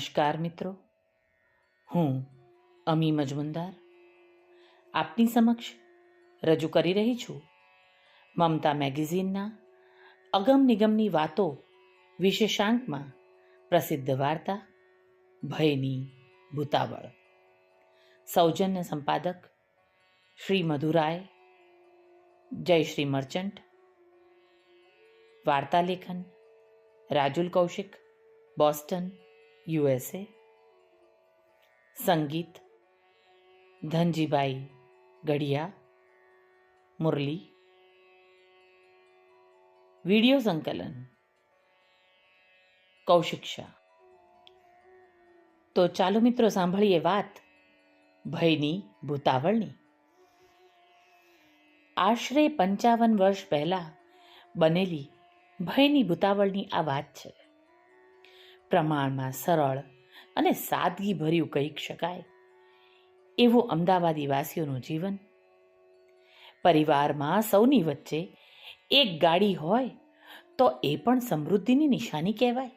નમસ્કાર મિત્રો. હું અમી મજમુનદાર. આપની સમક્ષ રજૂ કરી રહી છું મમતા મેગેઝિનના અગમ નિગમની વાતો વિશેષાંકમાં પ્રસિદ્ધ વાર્તા ભયની ભૂતાવળ. સૌજન્ય સંપાદક શ્રી મધુરાય જયશ્રી મર્ચન્ટ વાર્તા લેખન રાજુલ કૌશિક બોસ્ટન યુએસએ. સંગીત. ધનજીભાઈ ગઢિયા. મુરલી. વીડિયો સંકલન. કૌશિક શાહ. તો ચાલો મિત્રો સાંભળીએ વાત ભયની ભૂતાવળની. આશરે પંચાવન વર્ષ પહેલાં બનેલી ભયની ભૂતાવળની આ વાત છે. પ્રમાણમાં સરળ અને સાદગી ભર્યું કહી શકાય. એવું અમદાવાદી વાસીઓનું જીવન. પરિવારમાં સૌની વચ્ચે એક ગાડી હોય તો એ પણ સમૃદ્ધિની નિશાની કહેવાય.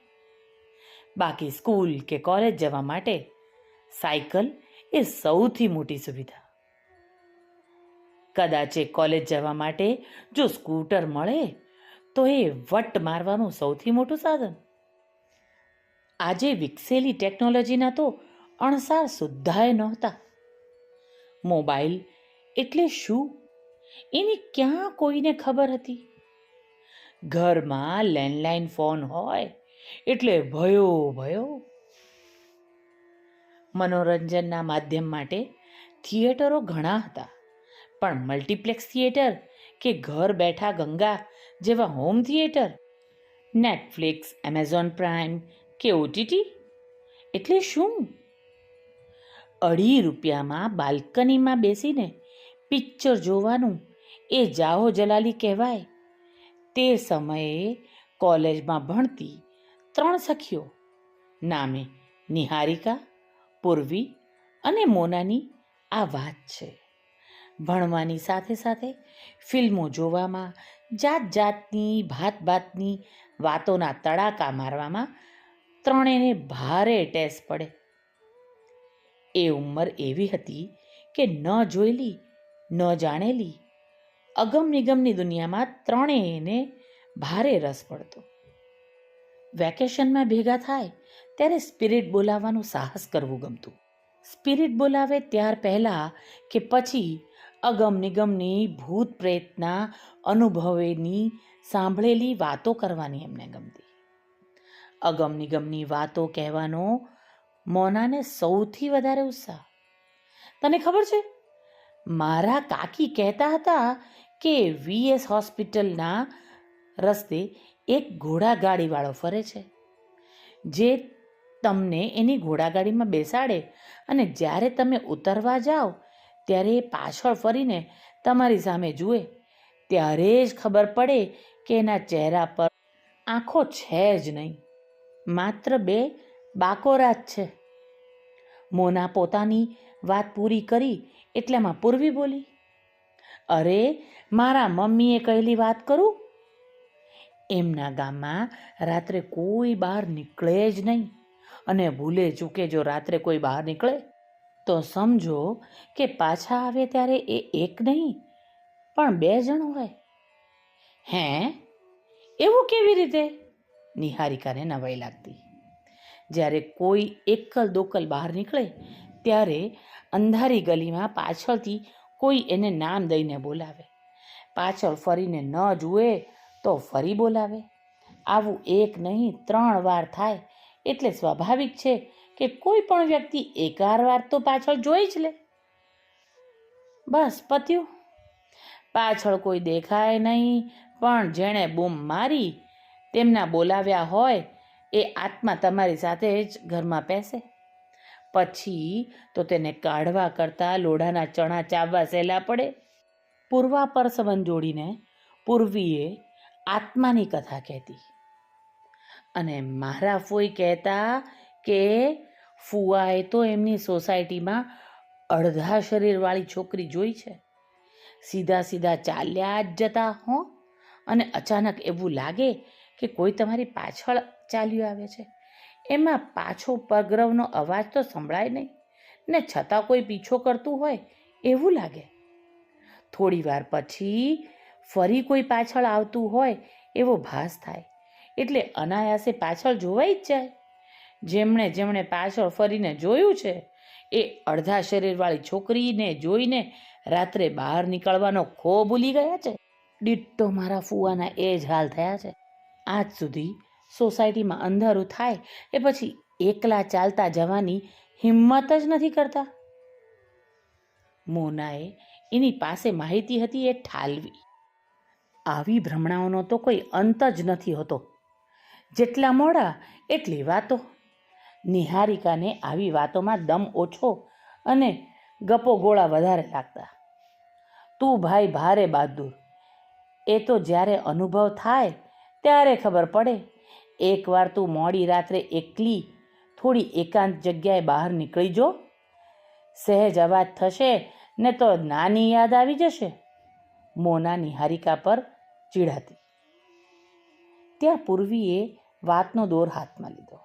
બાકી સ્કૂલ કે કોલેજ જવા માટે સાયકલ એ સૌથી મોટી સુવિધા. કદાચ એ કોલેજ જવા માટે જો સ્કૂટર મળે તો એ વટ મારવાનું સૌથી મોટું સાધન. આજે વિકસેલી ટેકનોલોજીના તો અણસાર સુદ્ધાય નહોતા. મોબાઈલ એટલે શું? એની ક્યાં કોઈને ખબર હતી? ઘરમાં લેન્ડલાઇન ફોન હોય એટલે ભયો ભયો. મનોરંજનના માધ્યમ માટે થિયેટરો ઘણા હતા, પણ મલ્ટીપ્લેક્સ થિયેટર કે ઘર બેઠા ગંગા જેવા home theatre, Netflix, Amazon Prime કે ઓટીટી? એટલે શું? અઢી રૂપિયામાં બાલ્કનીમાં બેસીને પિક્ચર જોવાનું એ જાહો જલાલી કહેવાય. તે સમયે કોલેજમાં ભણતી ત્રણ સખીઓ, નામે નિહારિકા, પૂર્વી અને મોનાની આ વાત છે. ભણવાની સાથે સાથે ફિલ્મો જોવામાં જાત જાતની ભાત ભાતની વાતોના તડાકા મારવામાં ત્રણેયને ભારે ટેસ પડે. એ ઉંમર એવી હતી કે ન જોયેલી, ન જાણેલી. અગમ નિગમની દુનિયામાં ત્રણેયને ભારે રસ પડતો. વેકેશનમાં ભેગા થાય ત્યારે સ્પિરિટ બોલાવવાનું સાહસ કરવું ગમતું. સ્પિરિટ બોલાવે ત્યાર પહેલાં કે પછી અગમ નિગમની ભૂત પ્રેતના અનુભવેની સાંભળેલી વાતો કરવાની એમને ગમતી. અગમ નિગમની વાતો કહેવાનો મોનાને સૌથી વધારે ઉત્સાહ. તને ખબર છે? મારા કાકી કહેતા હતા કે વીએસ હોસ્પિટલના રસ્તે એક ઘોડાગાડીવાળો ફરે છે, જે તમને એની ઘોડાગાડીમાં બેસાડે અને જ્યારે તમે ઉતરવા જાઓ, ત્યારે એ પાછળ ફરીને તમારી સામે જુએ. ત્યારે જ ખબર પડે કે એના ચહેરા પર આંખો છે જ નહીં. માત્ર બે બાકોરા જ છે. મોના પોતાની વાત પૂરી કરી એટલામાં પૂર્વી બોલી, અરે, મારા મમ્મીએ કહેલી વાત કરું? એમના ગામમાં રાત્રે કોઈ બહાર નીકળે જ નહીં અને ભૂલે ચૂકે જો રાત્રે કોઈ બહાર નીકળે, તો સમજો કે પાછા આવે ત્યારે એ એક નહીં, પણ બે જણ હોય. હે? એવું કેવી રીતે? નિહારિકાને નવાઈ લાગતી. જ્યારે કોઈ એકલ દોકલ બહાર નીકળે, ત્યારે અંધારી ગલીમાં પાછળથી કોઈ એને નામ દઈને બોલાવે. પાછળ ફરીને ન જુએ તો ફરી બોલાવે. આવું એક નહીં, ત્રણ વાર થાય. એટલે સ્વાભાવિક છે કે કોઈ પણ વ્યક્તિ એકાર વાર તો પાછળ જોઈ જ લે. બસ, પત્યું. પાછળ કોઈ દેખાય નહીં, પણ જેણે બૂમ મારી તેમના બોલાવ્યા હોય, એ આત્મા તમારી સાથે જ ઘરમાં પહેશે પછી તો તેને કાઢવા કરતાં લોઢાના ચણા ચાવવા સહેલા પડે. પૂર્વા પર જોડીને પૂર્વીએ આત્માની કથા કહેતી. અને મારા ફોઈ કહેતા કે ફુવાએ તો એમની સોસાયટીમાં અડધા શરીરવાળી છોકરી જોઈ છે. સીધા સીધા ચાલ્યા જ જતા, હો. અને અચાનક એવું લાગે કે કોઈ તમારી પાછળ ચાલ્યું આવે છે. એમાં પાછો પગરવનો અવાજ તો સંભળાય નહીં. ને છતાં કોઈ પીછો કરતું હોય એવું લાગે. થોડી વાર પછી ફરી કોઈ પાછળ આવતું હોય એવો ભાસ થાય. એટલે અનાયાસે પાછળ જોવાઈ જ જાય. જેમણે જેમણે પાછળ ફરીને જોયું છે, એ અડધા શરીરવાળી છોકરીને જોઈને રાત્રે બહાર નીકળવાનો ખો ભૂલી ગયા છે. ડિટ્ટો મારા ફુવાના એ જ હાલ થયા છે. આજ સુધી સોસાયટીમાં અંધારું થાય એ પછી એકલા ચાલતા જવાની હિંમત જ નથી કરતા. મોનાએ એની પાસે માહિતી હતી એ ઠાલવી. આવી ભ્રમણાઓનો તો કોઈ અંત જ નથી હોતો. જેટલા મોડા એટલી વાતો. નિહારિકાને આવી વાતોમાં દમ ઓછો અને ગપો ગોળા વધારે લાગતા. તું ભાઈ ભારે બહાદુર. એ તો જ્યારે અનુભવ થાય ત્યારે ખબર પડે. એકવાર તું મોડી રાત્રે એકલી થોડી એકાંત જગ્યાએ બહાર નીકળી જો. સહેજ અવાજ થશે ને તો નાની યાદ આવી જશે. મોના નિહારિકા પર ચીડાતી. ત્યાં પૂર્વીએ વાતનો દોર હાથમાં લીધો.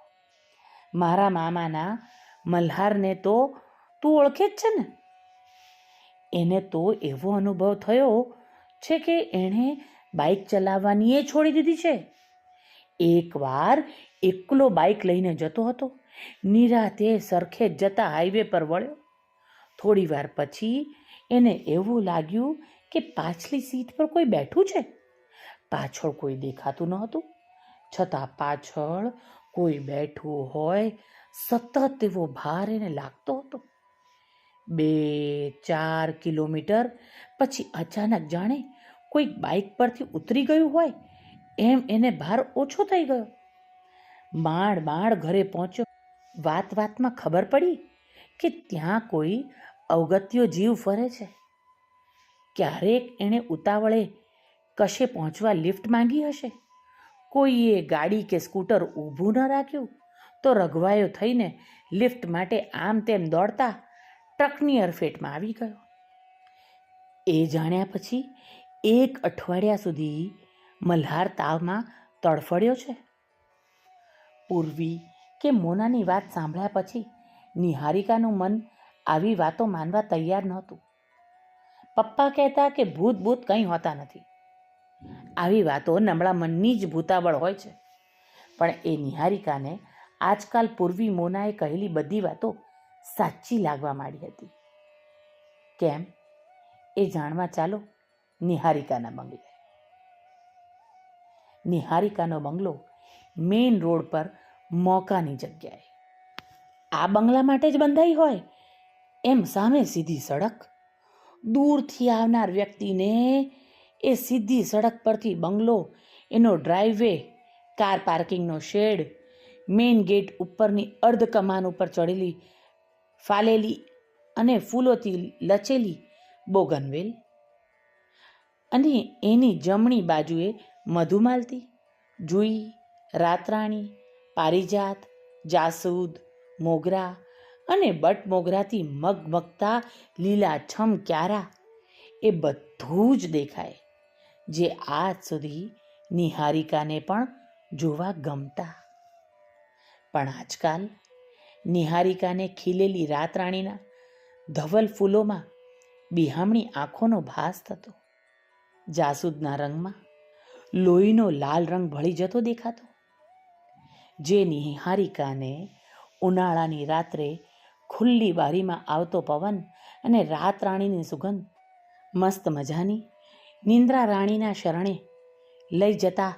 મારા મામાના મલ્હારને તો તું ઓળખે જ છે ને? એને તો એવો અનુભવ થયો છે કે એણે બાઇક ચલાવવાની એ છોડી દીધી છે. એકવાર એકલો બાઇક લઈને જતો હતો. નિરાતે સરખે જતા હાઈવે પર વળ્યો. થોડીવાર પછી એને એવું લાગ્યું કે પાછલી સીટ પર કોઈ બેઠું છે. પાછળ કોઈ દેખાતું ન હતું છતાં પાછળ કોઈ બેઠું હોય સતત એવો ભાર એને લાગતો હતો. બે ચાર કિલોમીટર પછી અચાનક જાણે કોઈક બાઇક પરથી ઉતરી ગયું હોય, એમ એને ભાર ઓછો થઈ ગયો. માળ માંડ ઘરે પહોંચ્યો. વાત વાતમાં ખબર પડી કે ત્યાં કોઈ અવગત્યો જીવ ફરે છે. ક્યારેક એણે ઉતાવળે કશે પહોંચવા લિફ્ટ માંગી હશે. કોઈએ ગાડી કે સ્કૂટર ઊભું ન રાખ્યું તો રઘવાયો થઈને લિફ્ટ માટે આમ તેમ દોડતા ટ્રકની અરફેટમાં આવી ગયો. એ જાણ્યા પછી એક અઠવાડિયા સુધી મલ્હાર તાવમાં તડફડ્યો છે. પૂર્વી કે મોનાની વાત સાંભળ્યા પછી નિહારિકાનું મન આવી વાતો માનવા તૈયાર નહોતું. પપ્પા કહેતા કે ભૂત ભૂત કંઈ હોતા નથી. આવી વાતો નબળા મનની જ ભૂતાવળ હોય છે. પણ એ નિહારિકાને આજકાલ પૂર્વી મોનાએ કહેલી બધી વાતો સાચી લાગવા માંડી હતી. કેમ? એ જાણવા ચાલો. નિહારિકાના બંગલે. નિહારિકાનો બંગલો મેઇન રોડ પર મોકાની જગ્યાએ. આ બંગલા માટે જ બંધાઈ હોય. એમ સામે સીધી સડક. દૂરથી આવનાર વ્યક્તિને એ સીધી સડક પરથી બંગલો, એનો ડ્રાઈવે કાર પાર્કિંગનો શેડ, મેઇન ગેટ ઉપરની અર્ધ કમાન ઉપર ચડેલી ફાલેલી અને ફૂલોથી લચેલી બોગનવેલ અને એની જમણી બાજુએ મધુમાલતી, જુઈ, રાતરાણી, પારિજાત, જાસૂદ, મોગરા અને બટ મોગરાથી મગમગતા લીલા છમ ક્યારા એ બધું જ દેખાય, જે આજ સુધી નિહારિકાને પણ જોવા ગમતા. પણ આજકાલ નિહારિકાને ખીલેલી રાતરાણીના ધવલ ફૂલોમાં બિહામણી આંખોનો ભાસ થતો. જાસૂદના રંગમાં લોહીનો લાલ રંગ ભળી જતો દેખાતો. જે નિહારિકાને ઉનાળાની રાત્રે ખુલ્લી બારીમાં આવતો પવન અને રાત રાણીની સુગંધ, મસ્ત મજાની નિંદ્રા રાણીના શરણે લઈ જતા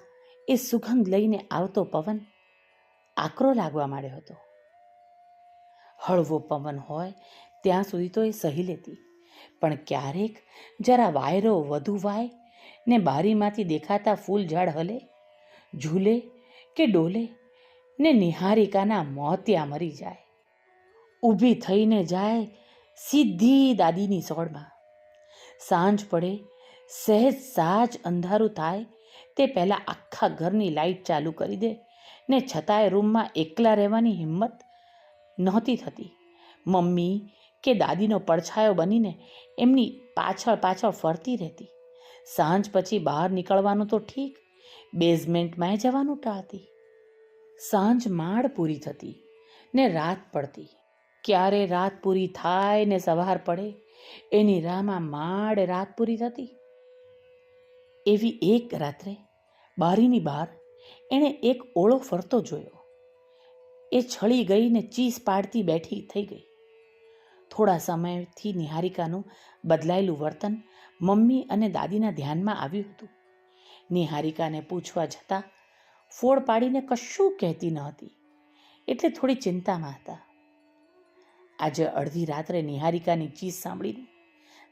એ સુગંધ લઈને આવતો પવન આકરો લાગવા માંડ્યો હતો. હળવો પવન હોય ત્યાં સુધી તો એ સહી લેતી, પણ ક્યારેક જરા વાયરો વધુ વાય ને બારીમાંથી દેખાતા ફૂલ ઝાડ હલે, ઝૂલે કે ડોલે ને નિહારિકાના મોતિયા મરી જાય. ઊભી થઈને જાય સીધી દાદીની સોળમાં. સાંજ પડે, સહેજ સાજ અંધારું થાય, તે પહેલાં આખા ઘરની લાઈટ ચાલુ કરી દે ને છતાંય રૂમમાં એકલા રહેવાની હિંમત નહોતી થતી. મમ્મી કે દાદીનો પડછાયો બનીને એમની પાછળ પાછળ ફરતી રહેતી. સાંજ પછી બહાર નીકળવાનું તો ઠીક બેઝમેન્ટમાં જવાનું ટાળતી. સાંજ માળ પૂરી થતી ને રાત પડતી. ક્યારે રાત પૂરી થાય ને સવાર પડે, એની રાહમાં માડ રાત પૂરી થતી. એવી એક રાત્રે બારીની બહાર એણે એક ઓળો ફરતો જોયો. એ છળી ગઈ ને ચીસ પાડતી બેઠી થઈ ગઈ. થોડા સમયથી નિહારિકાનું બદલાયેલું વર્તન મમ્મી અને દાદીના ધ્યાનમાં આવ્યું હતું. નિહારિકાને પૂછવા જતાં ફોડ પાડીને કશું કહેતી ન હતી. એટલે થોડી ચિંતામાં હતા. આજે અડધી રાત્રે નિહારિકાની ચીજ સાંભળીને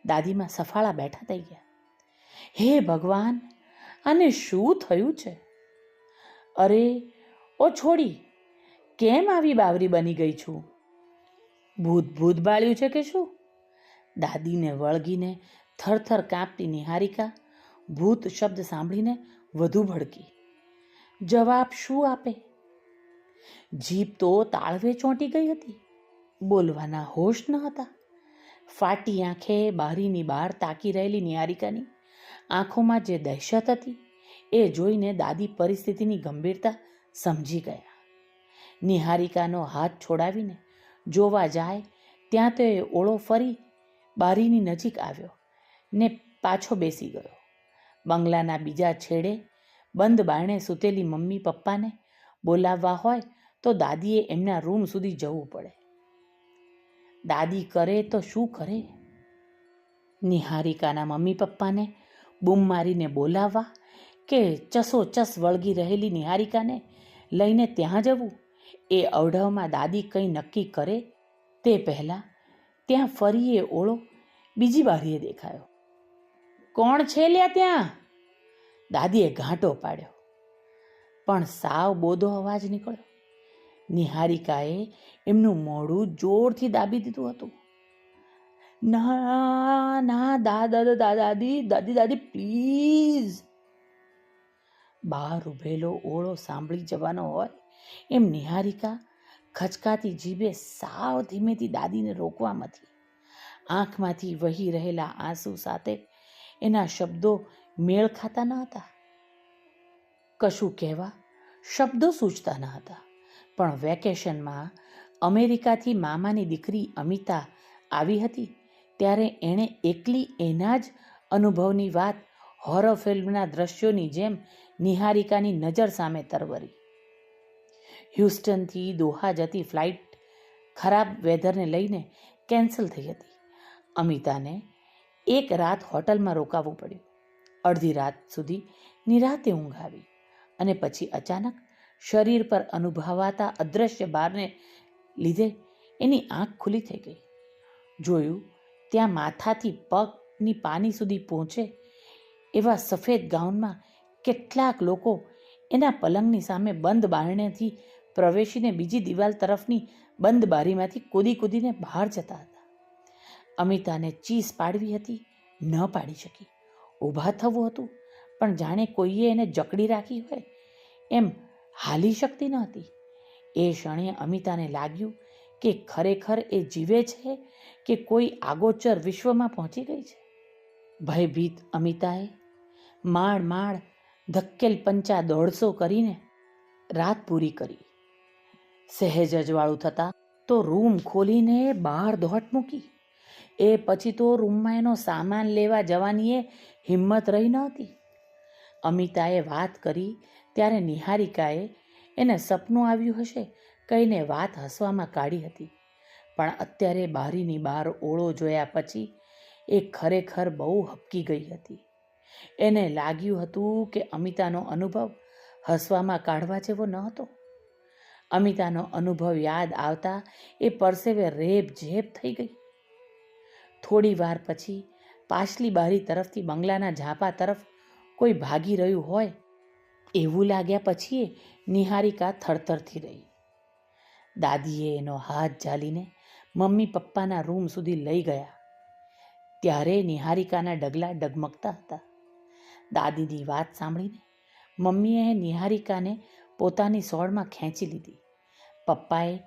દાદીમાં સફાળા બેઠા થઈ ગયા. હે ભગવાન, આને શું થયું છે? અરે, ઓ છોડી, કેમ આવી બાવરી બની ગઈ છું? ભૂત ભૂત બાળ્યું છે કે શું? દાદીને વળગીને થરથર કાંપતી નિહારિકા ભૂત શબ્દ સાંભળીને વધુ ભડકી. જવાબ શું આપે? જીભ તો તાળવે ચોંટી ગઈ હતી. બોલવાના હોશ ન હતા. ફાટી આંખે બારીની બહાર તાકી રહેલી નિહારિકાની આંખોમાં જે દહેશત હતી એ જોઈને દાદી પરિસ્થિતિની ગંભીરતા સમજી ગયા. નિહારિકાનો હાથ છોડાવીને જોવા જાય ત્યાં તો એ ઓળો ફરી બારીની નજીક આવ્યો. ને પાછો બેસી ગયો. બંગલાના બીજા છેડે બંધ બારણે સૂતેલી મમ્મી પપ્પાને બોલાવવા હોય તો દાદીએ એમના રૂમ સુધી જવું પડે. દાદી કરે તો શું કરે? નિહારિકાના મમ્મી પપ્પાને બૂમ મારીને બોલાવવા કે ચસો ચસ વળગી રહેલી નિહારિકાને લઈને ત્યાં જવું? એ અવઢવમાં દાદી કંઈ નક્કી કરે તે પહેલાં ત્યાં ફરી એ ઓળો બીજી બારીએ દેખાયો. કોણ છે લ્યા ત્યાં? દાદીએ ઘાંટો પાડ્યો. પણ સાવ બોધો અવાજ નીકળ્યો. નિહારિકાએ એમનું મોઢું જોરથી દાબી દીધું હતું. ના ના દાદા દાદા દાદી દાદી દાદી, પ્લીઝ. બહાર ઉભેલો ઓળો સાંભળી જવાનો હોય એમ નિહારિકા ખચકાતી જીભે સાવ ધીમેથી દાદીને રોકવામાંથી આંખમાંથી વહી રહેલા આંસુ સાથે એના શબ્દો મેળ ખાતા ન હતા. કશું કહેવા શબ્દો સૂચતા ન હતા. પણ વેકેશનમાં અમેરિકાથી મામાની દીકરી અમિતા આવી હતી ત્યારે એણે એકલી એના જ અનુભવની વાત હોરર ફિલ્મના દ્રશ્યોની જેમ નિહારિકાની નજર સામે તરવરી. હ્યુસ્ટનથી દોહા જતી ફ્લાઇટ ખરાબ વેધરને લઈને કેન્સલ થઈ હતી. અમિતાને એક રાત હોટલમાં રોકાવું પડ્યું. અડધી રાત સુધી નિરાતે ઊંઘ આવી અને પછી અચાનક શરીર પર અનુભવાતા અદૃશ્ય બારને લીધે એની આંખ ખુલ્લી થઈ ગઈ. જોયું ત્યાં માથાથી પગની પાની સુધી પહોંચે એવા સફેદ ગાઉનમાં કેટલાક લોકો એના પલંગની સામે બંધ બારણેથી પ્રવેશીને બીજી દિવાલ તરફની બંધ બારીમાંથી કૂદી કૂદીને બહાર જતા હતા. અમિતાને ચીસ પાડવી હતી, ન પાડી શકી. ઊભા થવું હતું, પણ જાણે કોઈએ એને જકડી રાખી હોય, એમ હાલી શકતી ન હતી. એ ક્ષણે અમિતાને લાગ્યું કે ખરેખર એ જીવે છે કે કોઈ આગોચર વિશ્વમાં પહોંચી ગઈ છે. ભયભીત અમિતાએ માળ માળ ધક્કેલ પંચા દોઢસો કરીને રાત પૂરી કરી. સહેજ અજવાળું થતાં તો રૂમ ખોલીને બહાર દોટ મૂકી. એ પછી તો રૂમમાં એનો સામાન લેવા જવાની એ હિંમત રહી નહોતી. અમિતાએ વાત કરી ત્યારે નિહારિકાએ એને સપનું આવ્યું હશે કહીને વાત હસવામાં કાઢી હતી. પણ અત્યારે બારીની બહાર ઓળો જોયા પછી એ ખરેખર બહુ હપકી ગઈ હતી. એને લાગ્યું હતું કે અમિતાનો અનુભવ હસવામાં કાઢવા જેવો ન હતો. અમિતાનો અનુભવ યાદ આવતા એ પરસેવે રેપ ઝેપ થઈ ગઈ. થોડી વાર પછી પાછલી બારી તરફથી બંગલાના ઝાપા તરફ કોઈ ભાગી રહ્યું હોય એવું લાગ્યા પછી નિહારિકા થરથરથી રહી. દાદીએ એનો હાથ ઝાલીને મમ્મી પપ્પાના રૂમ સુધી લઈ ગયા. ત્યારે નિહારિકાના ડગલા ડગમગતા હતા. દાદીની વાત સાંભળીને મમ્મીએ નિહારિકાને પોતાની સોળમાં ખેંચી લીધી. પપ્પાએ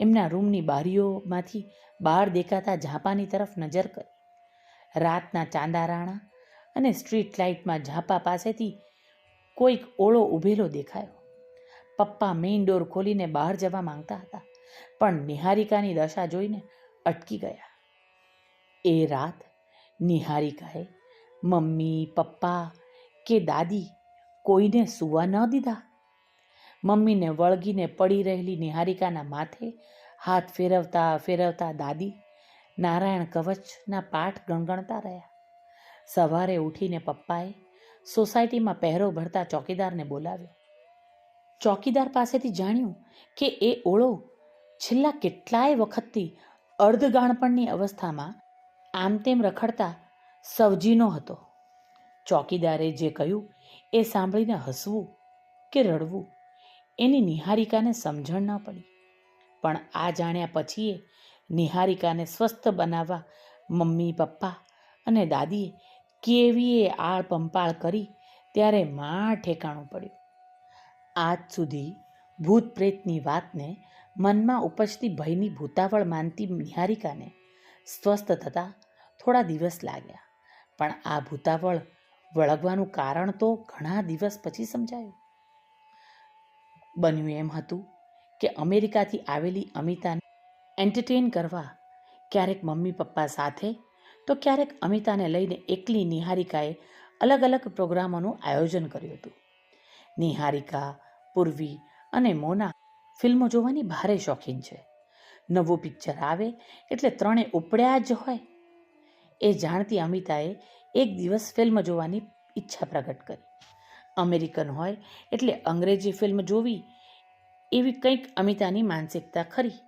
એમના રૂમની બારીઓમાંથી બહાર દેખાતા ઝાંપાની તરફ નજર કરી. રાતના ચાંદારાણા અને સ્ટ્રીટ લાઇટમાં ઝાંપા પાસેથી કોઈક ઓળો ઊભેલો દેખાયો. પપ્પા મેઇન ડોર ખોલીને બહાર જવા માંગતા હતા, પણ નિહારિકાની દશા જોઈને અટકી ગયા. એ રાત નિહારિકાએ મમ્મી, પપ્પા કે દાદી કોઈને સૂવા ન દીધા? મમ્મીને વળગીને પડી રહેલી નિહારિકાના માથે હાથ ફેરવતા ફેરવતા દાદી નારાયણ કવચના પાઠ ગણગણતા રહ્યા. સવારે ઉઠીને પપ્પાએ સોસાયટીમાં પહેરો ભરતા ચોકીદારને બોલાવ્યો. ચોકીદાર પાસેથી જાણ્યું કે એ ઓળો છેલ્લા કેટલાય વખતથી અર્ધગાણપણની અવસ્થામાં આમ તેમ રખડતા સવજીનો હતો. ચોકીદારે જે કહ્યું એ સાંભળીને હસવું કે રડવું એની નિહારિકાને સમજણ ન પડી. પણ આ જાણ્યા પછીએ નિહારિકાને સ્વસ્થ બનાવવા મમ્મી, પપ્પા અને દાદીએ કેવીએ આળ પંપાળ કરી ત્યારે માં ઠેકાણું પડ્યું. આજ સુધી ભૂત પ્રેતની વાતને મનમાં ઉપજતી ભયની ભૂતાવળ માનતી નિહારિકાને સ્વસ્થ થતાં થોડા દિવસ લાગ્યા. પણ આ ભૂતાવળ વળગવાનું કારણ તો ઘણા દિવસ પછી સમજાયું. બન્યું એમ હતું કે અમેરિકાથી આવેલી અમિતાને એન્ટરટેન કરવા ક્યારેક મમ્મી પપ્પા સાથે, તો ક્યારેક અમિતાને લઈને એકલી નિહારિકાએ અલગ અલગ પ્રોગ્રામોનું આયોજન કર્યું હતું. નિહારિકા, પૂર્વી અને મોના ફિલ્મો જોવાની ભારે શોખીન છે. નવું પિક્ચર આવે એટલે ત્રણે ઉપડ્યા જ હોય. એ જાણતી અમિતાએ એક દિવસ ફિલ્મ જોવાની ઈચ્છા પ્રગટ કરી. અમેરિકન હોય, એટલે અંગ્રેજી ફિલ્મ જોવી એવી કંઈક અમિતાની માનસિકતા ખરી.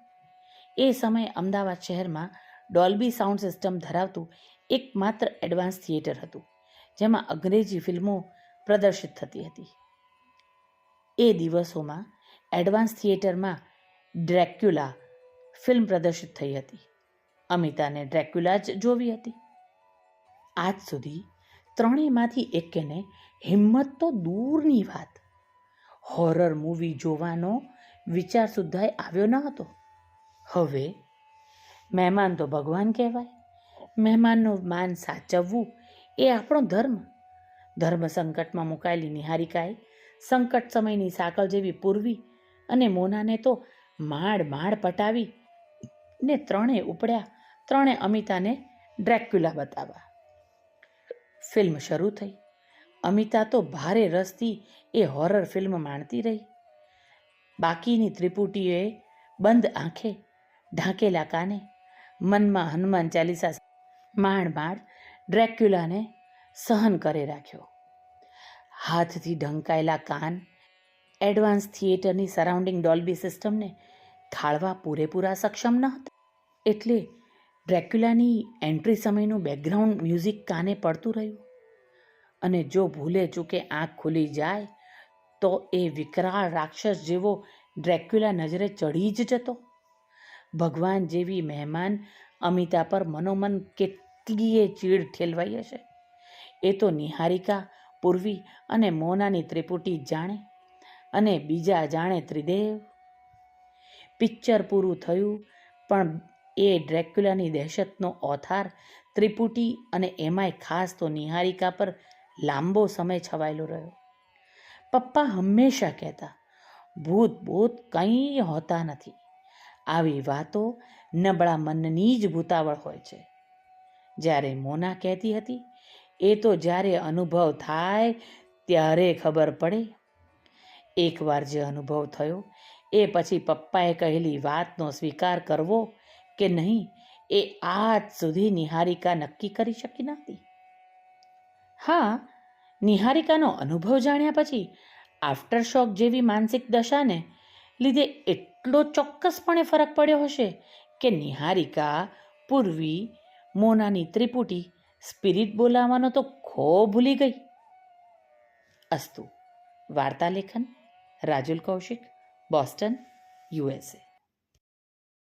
એ સમયે અમદાવાદ શહેરમાં ડોલ્બી સાઉન્ડ સિસ્ટમ ધરાવતું એકમાત્ર એડવાન્સ થિયેટર હતું, જેમાં અંગ્રેજી ફિલ્મો પ્રદર્શિત થતી હતી. એ દિવસોમાં એડવાન્સ થિયેટરમાં ડ્રેક્યુલા ફિલ્મ પ્રદર્શિત થઈ હતી. અમિતાને ડ્રેક્યુલા જ જોવી હતી. આજ સુધી ત્રણેયમાંથી એકેને હિંમત તો દૂરની વાત. હોરર મૂવી જોવાનો વિચાર સુદ્ધાય આવ્યો ન હતો. હવે મહેમાન તો ભગવાન કહેવાય. મહેમાનનું માન સાચવવું એ આપણો ધર્મ. ધર્મ સંકટમાં મુકાયેલી નિહારિકાએ સંકટ સમયની સાકળ જેવી પૂરવી અને મોનાને તો માડ માડ પટાવી ને ત્રણે ઉપડ્યા, ત્રણે અમિતાને ડ્રેક્યુલા બતાવવા ફિલ્મ શરૂ થઈ. અમિતા તો ભારે રસથી એ હોરર ફિલ્મ માણતી રહી. બાકીની ત્રિપુટીઓએ બંધ આંખે ઢાંકેલા કાને, મનમાં હનુમાન ચાલીસા માણ માણ ડ્રેક્યુલાને સહન કરે રાખ્યો. હાથથી ઢંકાયેલા કાન, એડવાન્સ થિયેટરની સરાઉન્ડિંગ ડોલ્બી સિસ્ટમને ખાળવા પૂરેપૂરા સક્ષમ ન હતા. એટલે ડ્રેક્યુલાની એન્ટ્રી સમયનું બેકગ્રાઉન્ડ મ્યુઝિક કાને પડતું રહ્યું. અને જો ભૂલે ચૂકે આંખ ખુલી જાય, તો એ વિકરાળ રાક્ષસ જેવો ડ્રેક્યુલા નજરે ચડી જ જતો. ભગવાન જેવી મહેમાન અમિતા પર મનોમન કેટલીય ચીડ ઠેલવાઈ હશે. એ તો નિહારિકા, પૂર્વી અને મોનાની ત્રિપુટી જાણે અને બીજા જાણે ત્રિદેવ. પિક્ચર પૂરું થયું, પણ એ ડ્રેક્યુલાની દહેશતનો ઓથાર, ત્રિપુટી અને એમાંય ખાસ તો નિહારિકા પર લાંબો સમય છવાયેલો રહ્યો. પપ્પા હંમેશા કહેતા, ભૂત ભૂત કંઈ હોતા નથી. આવી વાતો નબળા મનની જ ભૂતાવળ હોય છે. જ્યારે મોના કહેતી હતી, એ તો જ્યારે અનુભવ થાય ત્યારે ખબર પડે. એકવાર જે અનુભવ થયો, એ પછી પપ્પાએ કહેલી વાતનો સ્વીકાર કરવો કે નહીં, એ આજ સુધી નિહારિકા નક્કી કરી શકી નહોતી. હા નિહારિકાનો અનુભવ જાણ્યા પછી આફ્ટર શોક જેવી માનસિક દશાને લીધે એટલો ચોક્કસપણે ફરક પડ્યો હશે કે નિહારિકા, પૂર્વી, મોનાની ત્રિપુટી સ્પિરિટ બોલાવવાનો તો ખો ભૂલી ગઈ. અસ્તુ, વાર્તાલેખન રાજુલ કૌશિક, બોસ્ટન યુએસએ